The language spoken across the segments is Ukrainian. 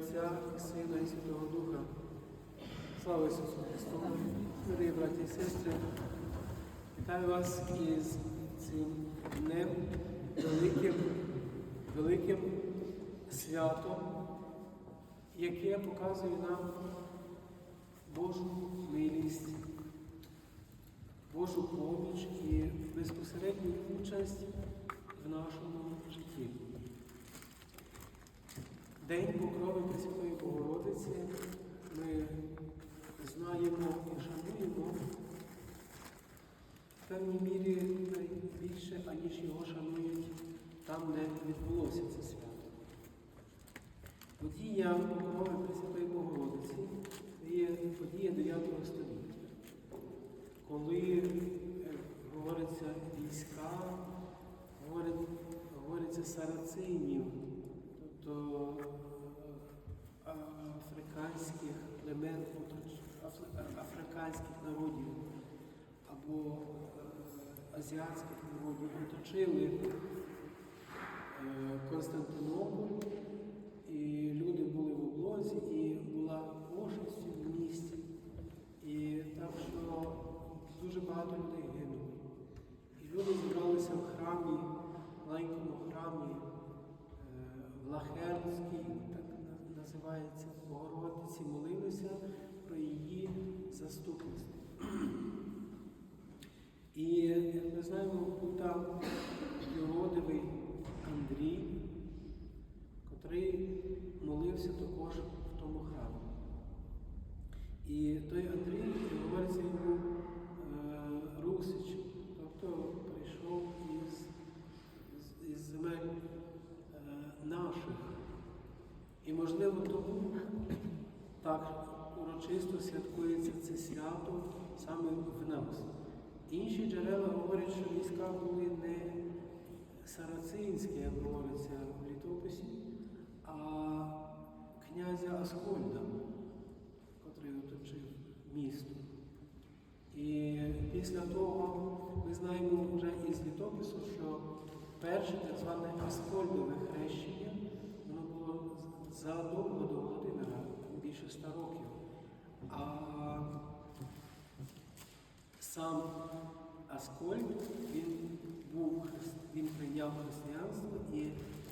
Отця і Сина і Святого Духа. Слава Ісусу Христу! Дорогі браті і сестри, вітаю вас із цим днем, великим, великим святом, яке показує нам Божу милість, Божу поміч і безпосередню участь в нашому житті. День Покрови Пресвятої Богородиці ми знаємо і шануємо в певній мірі найбільше, аніж його шанують там, де відбулося це свято. Подія Покрови Пресвятої Богородиці є подія 9 століття, коли е, говориться війська, говориться сарацинів, е, африканських племен, африканських народів або е, азіатських народів оточили е, Константинополь, і люди були в облозі, і була пошестю в місті. І так що дуже багато людей гинуло. І люди зібралися в храмі, маленькому храмі е, так називається, Богородиці, молилися про її заступництво. І як ми знаємо, був там юродивий Андрій, урочисто святкується це свято саме в нас. Інші джерела говорять, що війська були не сарацинські, як говориться в літописі, а князя Аскольда, котрий оточив місто. І після того ми знаємо вже із літопису, що перше так зване Аскольдове хрещення, воно було задовго до Володимира, більше ста років. А сам Аскольд, він був він прийняв християнство і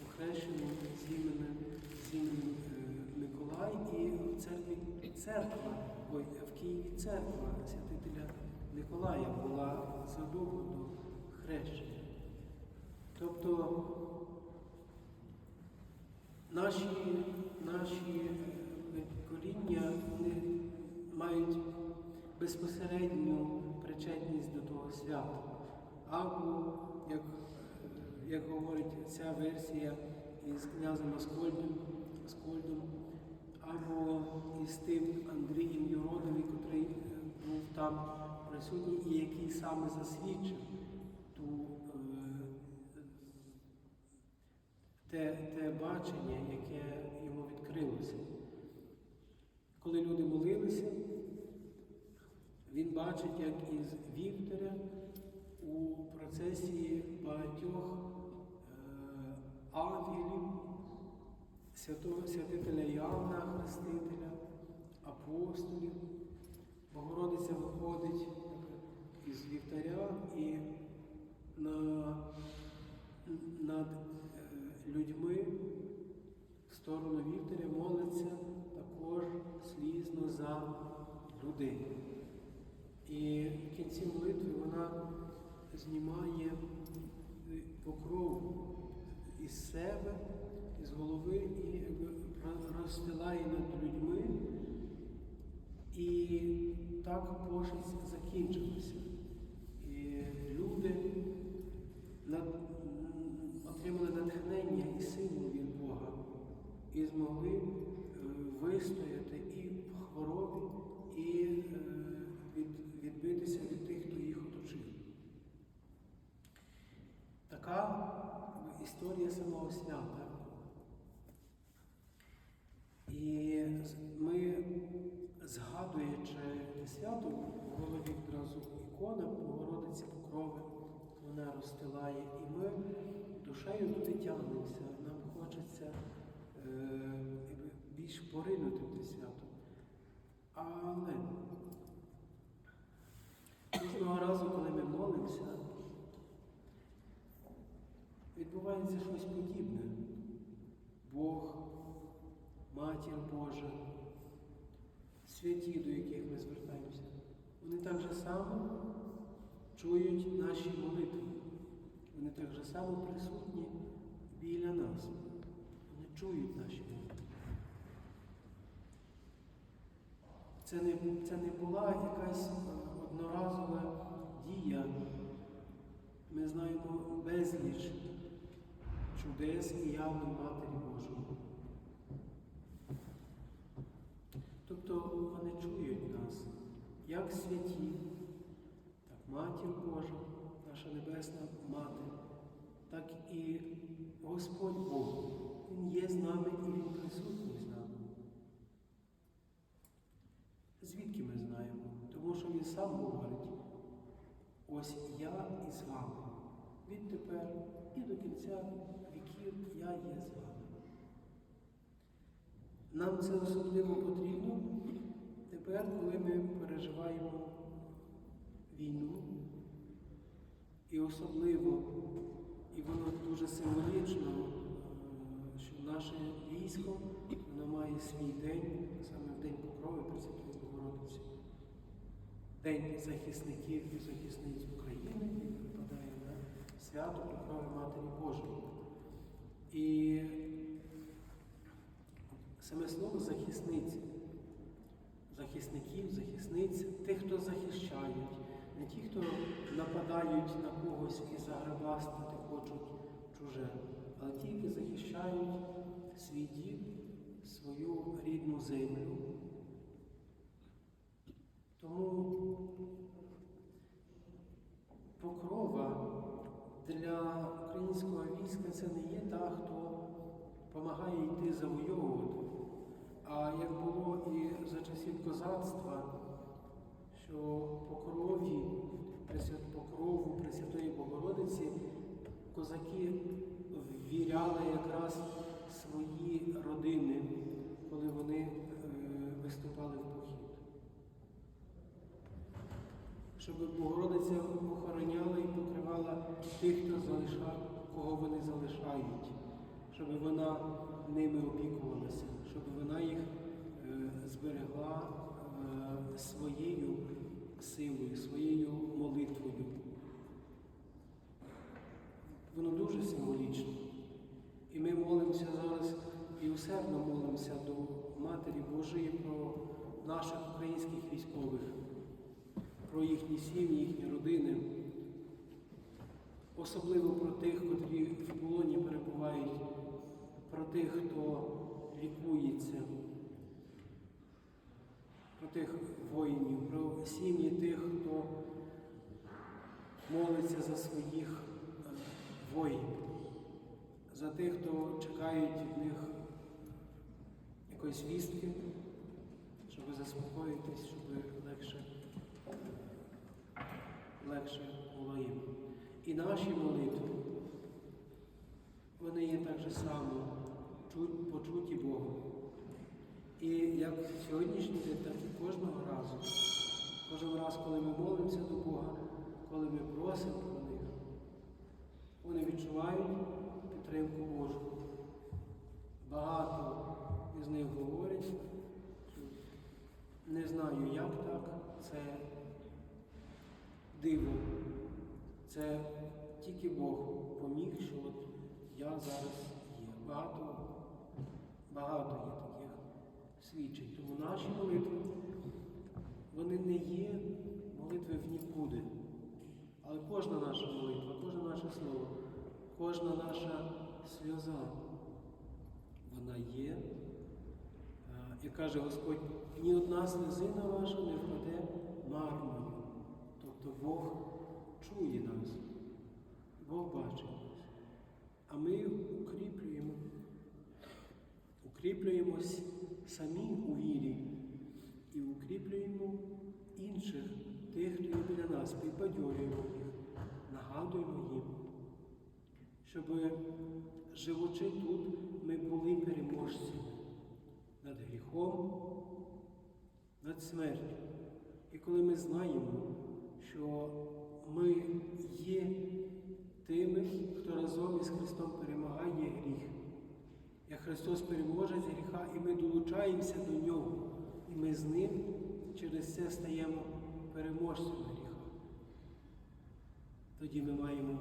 охрещений з іменем, е, Миколай, і в церкві церква, ой, в Києві церква святителя Миколая була задовго до хрещення. Тобто наші, наші мають безпосередню причетність до того свята. Або, як, як говорить ця версія із князем Аскольдом, Аскольдом або із тим Андрієм Юродовим, котрий е, був там присутній і який саме засвідчив ту е, те, те бачення, святого святителя Іоанна Хрестителя, апостолів, Богородиця виходить із вівтаря і на, над е, людьми в сторону вівтаря молиться також слізно за людей. І в кінці молитви вона знімає покров із себе, із голови і розстилає над людьми. І так пошесть закінчилася. І люди отримали натхнення і силу від Бога і змогли е, вистояти і в хворобі, і е, від, відбитися від тих, хто їх оточив. Така якби, історія самого свята. І з- ми, згадуючи те свято, в голові одразу ікона Богородиці Покрови, вона розстилає, і ми душею туди тягнемося. Нам хочеться е, більш поринути те свято. Але кожного разу, коли ми молимося, відбувається щось подібне. Бог, Матір Божа, святі, до яких ми звертаємося, вони так само чують наші молитви. Вони так же само присутні біля нас. Вони чують наші молитви. Це не, це не була якась е, одноразова дія. Ми знаємо безліч чудес і явлень Матері Божої. Тобто вони чують нас як святі, так Матір Божа, наша Небесна Мати, так і Господь Бог. Він є з нами і Він присутній з нами. Звідки ми знаємо? Тому що Він сам говорить, ось я із вами. Відтепер і до кінця віків я є з вами. Нам це особливо потрібно тепер, коли ми переживаємо війну. І особливо, і воно дуже символічно, е, що наше військо воно має свій день, саме в День Покрови Пресвятої Богородиці. День захисників і захисниць України, який припадає на свято Покрови Матері Божої. І саме слово захисниці, захисників, захисниць, тих, хто захищають, не ті, хто нападають на когось і заграбастити хочуть чуже, але ті, які захищають свій дім, свою рідну землю. Тому покрова для українського війська це не є та, хто допомагає йти завойовувати. А як було і за часів козацтва, що по крові, по крову Пресвятої Богородиці козаки ввіряли якраз свої родини, коли вони е, виступали в похід. Щоб Богородиця охороняла і покривала тих, хто залишав, кого вони залишають, щоб вона ними опікувалася, щоб вона їх е, зберегла е, своєю силою, своєю молитвою. Воно дуже символічно. І ми молимося зараз і усердно молимося до Матері Божої про наших українських військових, про їхні сім'ї, їхні родини, особливо про тих, котрі в полоні перебувають, про тих, хто лікується, про тих воїнів, про сім'ї тих, хто молиться за своїх е, воїнів, за тих, хто чекають від них якоїсь вістки, щоб заспокоїтись, щоб легше, легше було їм. І наші молитви, вони є так же само почуті Богом. І як сьогоднішній день, так і кожного разу. Кожен раз, коли ми молимося до Бога, коли ми просимо про них, вони відчувають підтримку Божу. Багато із них говорять, не знаю, як так, це диво. Це тільки Бог поміг, що от я зараз є. Багато, багато є таких свідчень. Тому наші молитви, вони не є молитви в нікуди. Але кожна наша молитва, кожне наше слово, кожна наша сльоза, вона є. Е, Як каже Господь, ні одна сльозина ваша не впаде марною. Тобто Бог чує нас, Бог бачить нас. А ми укріплюємось самі у вірі і укріплюємо інших, тих, хто є біля нас, підбадьорюємо їх, нагадуємо їм, щоб живучи тут, ми були переможцями, над гріхом, над смертю. І коли ми знаємо, що ми є тими, хто разом із Христом гріх, як Христос переможець гріха, і ми долучаємося до нього, і ми з ним через це стаємо переможцями гріха. Тоді ми маємо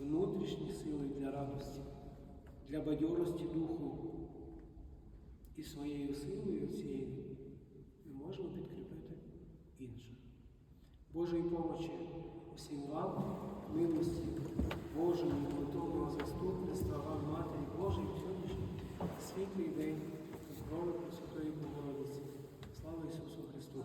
внутрішні сили для радості, для бадьорості духу. І своєю силою цією ми можемо підкріпити інших. Божої помочі усім вам, милості Божої, готового заступництва вам, Матері Божої, світлий день, покрови Пресвятої Богородиці. Слава Ісусу Христу!